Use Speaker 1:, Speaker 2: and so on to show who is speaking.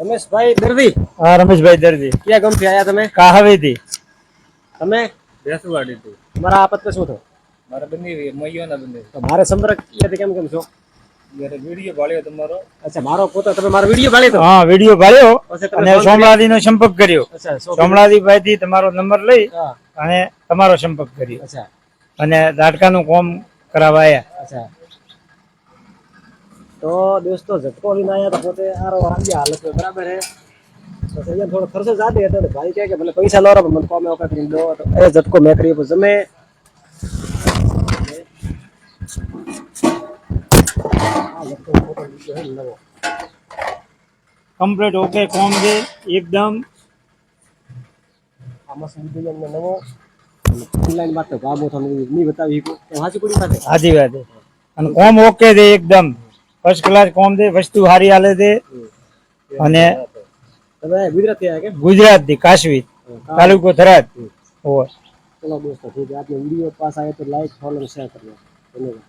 Speaker 1: રમેશભાઈ દર્દી?
Speaker 2: હા રમેશભાઈ દર્દી.
Speaker 1: ક્યાં ગમથી આયા તમે?
Speaker 2: કાહવેથી.
Speaker 1: તમે?
Speaker 3: બેસવાડી થી
Speaker 1: તમારા આપત શું થયું?
Speaker 3: મારા બંને મૈયાના બંને.
Speaker 1: તો મારે સંપર્ક ક્યાંથી કેમ કેમ છો?
Speaker 3: જ્યારે વીડિયો ભાળ્યો તમારો.
Speaker 1: અચ્છા મારો પોતે તમે મારો વીડિયો ભાળ્યો
Speaker 2: હા વીડિયો ભાળ્યો
Speaker 1: તમે
Speaker 2: અને સોમલાદી નો સંપર્ક કર્યો.
Speaker 1: અચ્છા સો
Speaker 2: સોમલાદીભાઈ થી તમારો નંબર લઈ અને તમારો સંપર્ક કર્યો.
Speaker 1: અચ્છા.
Speaker 2: અને દાડકાનું કોમ કરાવવા આવ્યા
Speaker 1: અચ્છા. તો દોસ્તો ઝટકો લઈને આયા તો પોતે આરો આવી હાલત બરાબર હે તો અહીંયા થોડો ખર્ચો જાતે હતો ભાઈ કહે કે ભલે પૈસા લો પણ મને કોમે વખત કરીને દો. તો એ ઝટકો મેં કરી પછી જમે.
Speaker 2: કમ્પ્લીટ ઓકે કોમ છે? એકદમ.
Speaker 1: આમાં શું લીધો નવો. ઓનલાઈન વાત તો ભાગો તમને નહીં બતાવી હાચી પડી સાથે
Speaker 2: હાજી વાત અને કોમ ઓકે છે એકદમ. ફર્સ્ટ ક્લાસ કોમ છે વસ્તુ સારી હાલે છે અને
Speaker 1: તમે ગુજરાતી આવ્યા કે
Speaker 2: ગુજરાતથી કાશ્મીર તાલુકો થરાદ. હોય
Speaker 1: ચલો દોસ્તો ઠીક છે. આપનો વીડિયો પાસ આવે તો લાઈક ફોલો શેર કરજો. ધન્યવાદ.